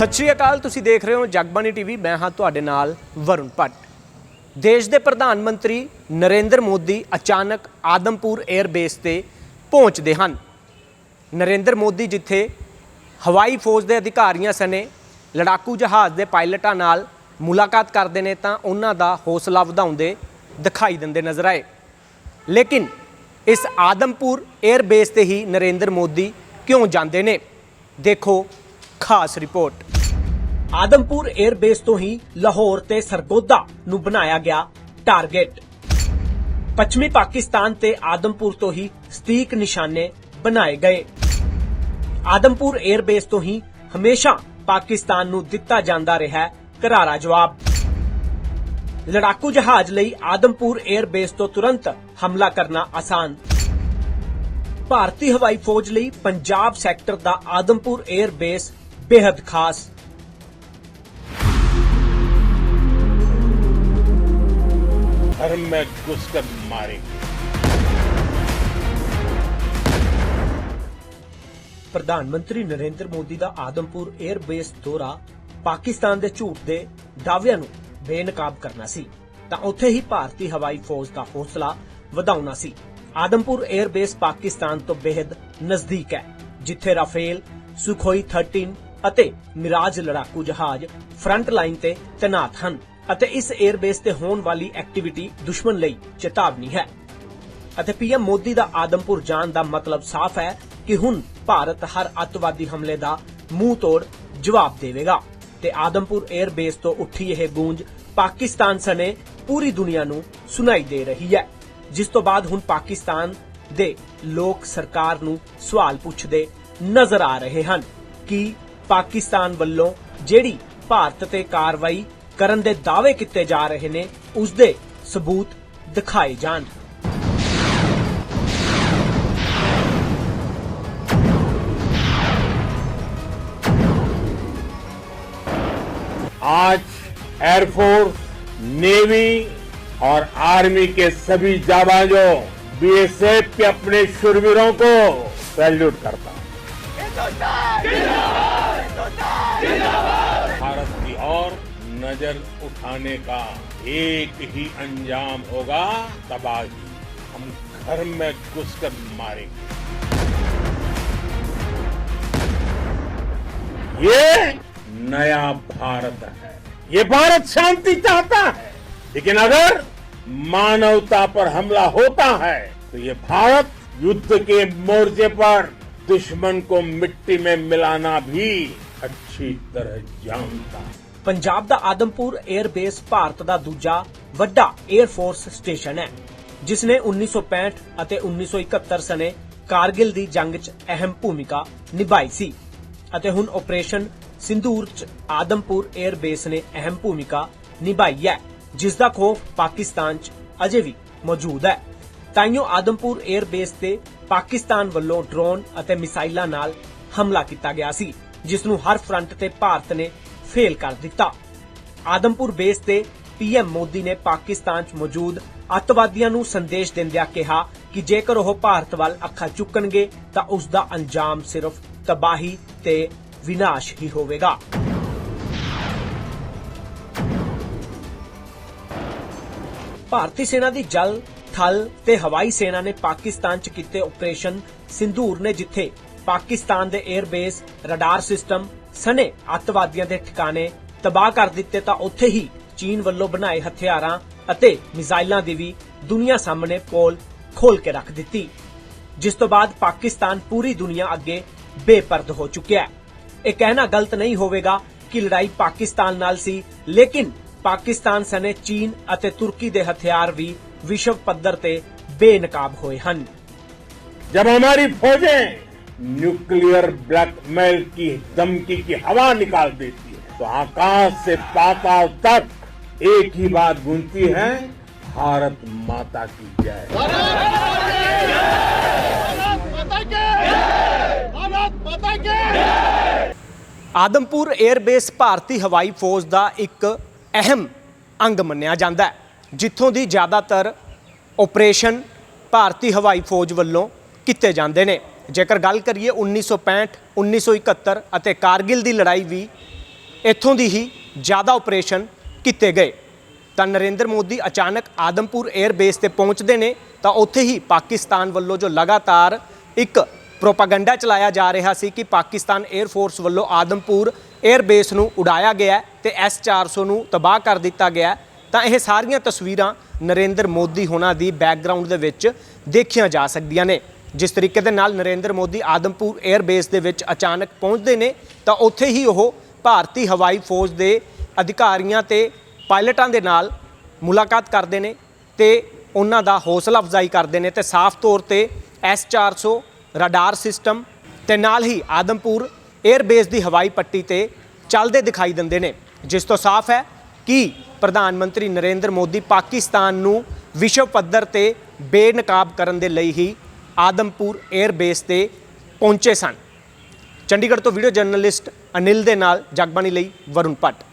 ਸਤਿ ਸ਼੍ਰੀ ਅਕਾਲ, ਤੁਸੀਂ ਦੇਖ ਰਹੇ ਹੋ ਜਗਬਾਣੀ ਟੀਵੀ, ਮੈਂ ਹਾਂ ਤੁਹਾਡੇ ਨਾਲ ਵਰੁਣ ਭੱਟ। ਦੇਸ਼ ਦੇ ਪ੍ਰਧਾਨ ਮੰਤਰੀ ਨਰਿੰਦਰ ਮੋਦੀ ਅਚਾਨਕ ਆਦਮਪੁਰ 에ਅਰ ਬੇਸ ਤੇ ਪਹੁੰਚਦੇ ਹਨ। ਨਰਿੰਦਰ ਮੋਦੀ ਜਿੱਥੇ ਹਵਾਈ ਫੌਜ ਦੇ ਅਧਿਕਾਰੀਆਂ ਸਣੇ ਲੜਾਕੂ ਜਹਾਜ਼ ਦੇ ਪਾਇਲਟਾਂ ਨਾਲ ਮੁਲਾਕਾਤ ਕਰਦੇ ਨੇ ਤਾਂ ਉਹਨਾਂ ਦਾ ਹੌਸਲਾ ਵਧਾਉਂਦੇ ਦਿਖਾਈ ਦਿੰਦੇ ਨਜ਼ਰ ਆਏ। ਲੇਕਿਨ ਇਸ ਆਦਮਪੁਰ 에ਅਰ ਬੇਸ ਤੇ ਹੀ ਨਰਿੰਦਰ ਮੋਦੀ ਕਿਉਂ ਜਾਂਦੇ ਨੇ? ਦੇਖੋ ਖਾਸ ਰਿਪੋਰਟ। ਆਦਮਪੁਰ 에ਅਰ ਤੋਂ ਹੀ ਲਾਹੌਰ ਤੇ ਸਰਗੋਦਾ ਨੂੰ ਬਣਾਇਆ ਗਿਆ ਟਾਰਗੇਟ। ਪੱਛਮੀ ਪਾਕਿਸਤਾਨ ਤੇ ਆਦਮਪੁਰ ਤੋਂ ਹੀ ਸਤੀਕ ਨਿਸ਼ਾਨੇ ਬਣਾਏ ਗਏ। ਆਦਮਪੁਰ 에ਅਰ ਤੋਂ ਹੀ ਹਮੇਸ਼ਾ ਪਾਕਿਸਤਾਨ ਨੂੰ ਦਿੱਤਾ ਜਾਂਦਾ ਰਿਹਾ ਘਰਾਰਾ ਜਵਾਬ। ਲੜਾਕੂ ਜਹਾਜ਼ ਲਈ ਆਦਮਪੁਰ 에ਅਰ ਬੇਸ ਤੋਂ ਤੁਰੰਤ ਹਮਲਾ ਕਰਨਾ ਆਸਾਨ। ਭਾਰਤੀ ਹਵਾਈ ਫੌਜ ਲਈ ਪੰਜਾਬ ਸੈਕਟਰ ਦਾ ਆਦਮਪੁਰ 에ਅਰ ਬੇਸ ਬੇहद ਖਾਸ। घर में घुसकर मारेंगे। ਪ੍ਰਧਾਨ ਮੰਤਰੀ ਨਰਿੰਦਰ ਮੋਦੀ ਦਾ ਆਦਮਪੁਰ 에ਅਰ ਬੇਸ ਦੌਰਾ ਪਾਕਿਸਤਾਨ ਦੇ ਝੂਠ ਦੇ ਦਾਅਵਿਆਂ ਨੂੰ ਬੇਨਕਾਬ ਤਾਂ ਉੱਥੇ ਹੀ ਭਾਰਤੀ ਹਵਾਈ ਫੌਜ ਦਾ ਹੌਸਲਾ ਵਧਾਉਣਾ ਸੀ ਆਦਮਪੁਰ 에ਅਰ ਪਾਕਿਸਤਾਨ ਤੋਂ ਬੇहद ਨਜ਼ਦੀਕ ਹੈ ਜਿੱਥੇ ਰਾਫੇਲ ਸੁਖੋਈ 13 ਅਤੇ ਮਿਰਾਜ ਲੜਾਕੂ ਜਹਾਜ਼ ਫਰੰਟ ਲਾਈਨ ਤੇ ਤੈਨਾਤ ਹਨ ਅਤੇ ਇਸ 에ਅਰਬੇਸ ਤੇ ਹੋਣ ਵਾਲੀ ਐਕਟੀਵਿਟੀ ਦੁਸ਼ਮਣ ਲਈ ਚੇਤਾਵਨੀ ਹੈ। ਅਤੇ ਪੀਐਮ ਮੋਦੀ ਦਾ ਆਦਮਪੁਰ ਜਾਣ ਦਾ ਮਤਲਬ ਸਾਫ਼ ਹੈ ਕਿ ਹੁਣ ਭਾਰਤ ਹਰ ਅੱਤਵਾਦੀ ਹਮਲੇ ਦਾ ਮੂੰਹ ਤੋੜ ਜਵਾਬ ਦੇਵੇਗਾ। ਤੇ ਆਦਮਪੁਰ 에ਅਰ ਤੋਂ ਉੱਠੀ ਇਹ ਗੂੰਜ ਪਾਕਿਸਤਾਨ ਸਣੇ ਪੂਰੀ ਦੁਨੀਆ ਨੂੰ ਸੁਣਾਈ ਦੇ ਰਹੀ ਹੈ। ਜਿਸ ਤੋਂ ਬਾਅਦ ਹੁਣ ਪਾਕਿਸਤਾਨ ਦੇ ਲੋਕ ਸਰਕਾਰ ਨੂੰ ਸਵਾਲ ਪੁੱਛਦੇ ਨਜ਼ਰ ਆ ਰਹੇ ਹਨ ਕਿ ਪਾਕਿਸਤਾਨ ਵੱਲੋਂ ਜਿਹੜੀ ਭਾਰਤ ਤੇ ਕਾਰਵਾਈ ਕਰਨ ਦੇ ਦਾਅਵੇ ਕੀਤੇ ਜਾ ਰਹੇ ਨੇ ਉਸ ਦੇ ਸਬੂਤ ਦਿਖਾਏ ਜਾਣ आज एयरफोर्स नेवी और आर्मी के सभी जाबाजों बीएसएफ के अपने शुरवीरों को सैल्यूट करता हूं भारत की ओर नज़र उठाने का एक ही अंजाम होगा, तबाही। हम घर में घुसकर मारेंगे। ये नया भारत है। ये भारत शांति चाहता है। लेकिन अगर मानवता पर हमला होता है तो ये भारत युद्ध के मोर्चे पर दुश्मन को मिट्टी में मिलाना भी अच्छी तरह जानता है। ਪੰਜਾਬ ਦਾ ਆਦਮਪੁਰ 에ਅਰ ਬੇਸ ਭਾਰਤ ਦਾ ਦੂਜਾ ਵੱਡਾ 에ਅਰ ਫੋਰਸ ਸਟੇਸ਼ਨ ਹੈ, ਜਿਸ ਨੇ 1965 ਅਤੇ 1971 ਸਨੇ ਕਾਰਗਿਲ ਦੀ ਜੰਗ 'ਚ ਅਹਿਮ ਭੂਮਿਕਾ ਨਿਭਾਈ ਸੀ ਅਤੇ ਹੁਣ ਆਪਰੇਸ਼ਨ ਸਿੰਦੂਰ 'ਚ ਆਦਮਪੁਰ 에ਅਰ ਬੇਸ ਨੇ ਅਹਿਮ ਭੂਮਿਕਾ ਨਿਭਾਈ ਹੈ, ਜਿਸ ਦਾ ਖੋਫ ਪਾਕਿਸਤਾਨ 'ਚ ਅਜੇ ਵੀ ਮੌਜੂਦ ਹੈ। ਤਾਈਓ ਆਦਮਪੁਰ 에ਅਰ ਬੇਸ ਤੇ ਪਾਕਿਸਤਾਨ ਵੱਲੋਂ ਡਰੋਨ ਅਤੇ ਮਿਸਾਈਲਾਂ ਨਾਲ ਹਮਲਾ ਕੀਤਾ ਗਿਆ ਸੀ, ਜਿਸ ਨੂੰ ਹਰ ਫਰੰਟ ਤੇ ਭਾਰਤ ਨੇ ਫੇਲ ਕਰ ਦਿੱਤਾ। ਆਦਮਪੁਰ ਬੇਸ ਤੇ ਪੀਐਮ ਮੋਦੀ ਨੇ ਪਾਕਿਸਤਾਨ 'ਚ ਮੌਜੂਦ ਅੱਤਵਾਦੀਆਂ ਨੂੰ ਸੰਦੇਸ਼ ਦਿੰਦਿਆਂ ਕਿਹਾ ਕਿ ਜੇਕਰ ਉਹ ਭਾਰਤ ਵੱਲ ਅੱਖਾਂ ਚੁੱਕਣਗੇ, ਤਾਂ ਉਸ ਦਾ ਅੰਜਾਮ ਸਿਰਫ ਤਬਾਹੀ ਤੇ ਵਿਨਾਸ਼ ਹੀ ਹੋਵੇਗਾ। ਭਾਰਤੀ ਸੈਨਾ ਦੀ ਜਲ, ਥਲ ਤੇ ਹਵਾਈ ਸੈਨਾ ਨੇ ਪਾਕਿਸਤਾਨ 'ਚ ਕੀਤੇ ਆਪਰੇਸ਼ਨ ਸਿੰਧੂਰ ਨੇ, ਜਿੱਥੇ ਪਾਕਿਸਤਾਨ ਦੇ 에ਅਰਬੇਸ ਰਡਾਰ ਸਿਸਟਮ ਸਣੇ ਅੱਤਵਾਦੀਆਂ ਦੇ ਠਿਕਾਣੇ ਤਬਾਹ ਕਰ ਦਿੱਤੇ ਤਾਂ ਉੱਥੇ ਹੀ ਚੀਨ ਵੱਲੋਂ ਬਣਾਏ ਹਥਿਆਰਾਂ ਅਤੇ ਮਿਜ਼ਾਈਲਾਂ ਦੀ ਵੀ ਦੁਨੀਆ ਸਾਹਮਣੇ ਪੋਲ ਖੋਲ ਕੇ ਰੱਖ ਦਿੱਤੀ, ਜਿਸ ਤੋਂ ਬਾਅਦ ਪਾਕਿਸਤਾਨ ਪੂਰੀ ਦੁਨੀਆ ਅੱਗੇ ਬੇਪਰਦ ਹੋ ਚੁੱਕਿਆ ਇਹ ਕਹਿਣਾ ਗਲਤ ਨਹੀਂ ਹੋਵੇਗਾ ਕਿ ਲੜਾਈ ਪਾਕਿਸਤਾਨ ਨਾਲ ਸੀ, ਲੇਕਿਨ ਪਾਕਿਸਤਾਨ ਸਣੇ ਚੀਨ ਅਤੇ ਤੁਰਕੀ ਦੇ ਹਥਿਆਰ ਵੀ ਵਿਸ਼ਵ ਪੱਧਰ ਤੇ ਬੇਨਕਾਬ ਹੋਏ ਹਨ। ਜਦ ਹਮਾਰੀ ਫੌਜیں न्यूक्लियर ब्लैकमेल की धमकी की हवा निकाल देती है। तो आकाश से पाताल तक एक ही बात गूंजती है, भारत माता की जय। ਆਦਮਪੁਰ 에ਅਰਬੇਸ ਭਾਰਤੀ ਹਵਾਈ ਫੌਜ ਦਾ ਇੱਕ ਅਹਿਮ ਅੰਗ ਮੰਨਿਆ ਜਾਂਦਾ ਹੈ ਜਿੱਥੋਂ ਦੀ ਜ਼ਿਆਦਾਤਰ ਆਪਰੇਸ਼ਨ ਭਾਰਤੀ ਹਵਾਈ ਫੌਜ ਵੱਲੋਂ ਕੀਤੇ ਜਾਂਦੇ ਨੇ ਜੇਕਰ ਗੱਲ ਕਰੀਏ 1965 1971 ਅਤੇ ਕਾਰਗਿਲ ਦੀ ਲੜਾਈ ਵੀ ਇੱਥੋਂ ਦੀ ਹੀ ਜ਼ਿਆਦਾ ਆਪਰੇਸ਼ਨ ਕੀਤੇ ਗਏ। ਤਾਂ ਨਰਿੰਦਰ ਮੋਦੀ ਅਚਾਨਕ ਆਦਮਪੁਰ 에ਅਰ ਬੇਸ ਤੇ ਪਹੁੰਚਦੇ ਨੇ ਤਾਂ ਉੱਥੇ ਹੀ ਪਾਕਿਸਤਾਨ ਵੱਲੋਂ ਜੋ ਲਗਾਤਾਰ ਇੱਕ ਪ੍ਰੋਪਾਗੈਂਡਾ ਚਲਾਇਆ ਜਾ ਰਿਹਾ ਸੀ ਕਿ ਪਾਕਿਸਤਾਨ 에ਅਰ ਫੋਰਸ ਵੱਲੋਂ ਆਦਮਪੁਰ 에ਅਰ ਬੇਸ ਨੂੰ ਉਡਾਇਆ ਗਿਆ ਤੇ S400 ਨੂੰ ਤਬਾਹ ਕਰ ਦਿੱਤਾ ਗਿਆ ਤਾਂ ਇਹ ਸਾਰੀਆਂ ਤਸਵੀਰਾਂ ਨਰਿੰਦਰ ਮੋਦੀ ਹੋਣਾ ਦੀ ਬੈਕਗ੍ਰਾਉਂਡ ਦੇ ਵਿੱਚ ਦੇਖੀਆਂ ਜਾ ਸਕਦੀਆਂ ਨੇ। ਜਿਸ ਤਰੀਕੇ ਦੇ ਨਾਲ ਨਰਿੰਦਰ ਮੋਦੀ ਆਦਮਪੁਰ 에ਅਰ ਬੇਸ ਦੇ ਵਿੱਚ ਅਚਾਨਕ ਪਹੁੰਚਦੇ ਨੇ, ਤਾਂ ਉੱਥੇ ਹੀ ਉਹ ਭਾਰਤੀ ਹਵਾਈ ਫੌਜ ਦੇ ਅਧਿਕਾਰੀਆਂ ਤੇ ਪਾਇਲਟਾਂ ਦੇ ਨਾਲ ਮੁਲਾਕਾਤ ਕਰਦੇ ਨੇ ਤੇ ਉਹਨਾਂ ਦਾ ਹੌਸਲਾ ਅਫਜ਼ਾਈ ਕਰਦੇ ਨੇ ਤੇ ਸਾਫ਼ ਤੌਰ ਤੇ S400 ਰਡਾਰ ਸਿਸਟਮ ਤੇ ਨਾਲ ਹੀ ਆਦਮਪੁਰ 에ਅਰ ਬੇਸ ਦੀ ਹਵਾਈ ਪੱਟੀ ਤੇ ਚੱਲਦੇ ਦਿਖਾਈ ਦਿੰਦੇ ਨੇ। ਜਿਸ ਤੋਂ ਸਾਫ਼ ਹੈ ਕਿ ਪ੍ਰਧਾਨ ਮੰਤਰੀ ਨਰਿੰਦਰ ਮੋਦੀ ਪਾਕਿਸਤਾਨ ਨੂੰ ਵਿਸ਼ਵ ਪੱਧਰ ਤੇ ਬੇਨਕਾਬ ਕਰਨ ਦੇ ਲਈ ਹੀ ਆਦਮਪੁਰ 에ਅਰ ਬੇਸ ਤੇ ਪਹੁੰਚੇ ਸਨ। ਚੰਡੀਗੜ੍ਹ ਤੋਂ ਵੀਡੀਓ ਜਰਨਲਿਸਟ ਅਨਿਲ ਦੇ ਨਾਲ ਜਗਬਾਣੀ ਲਈ ਵਰੁਣ ਭੱਟ।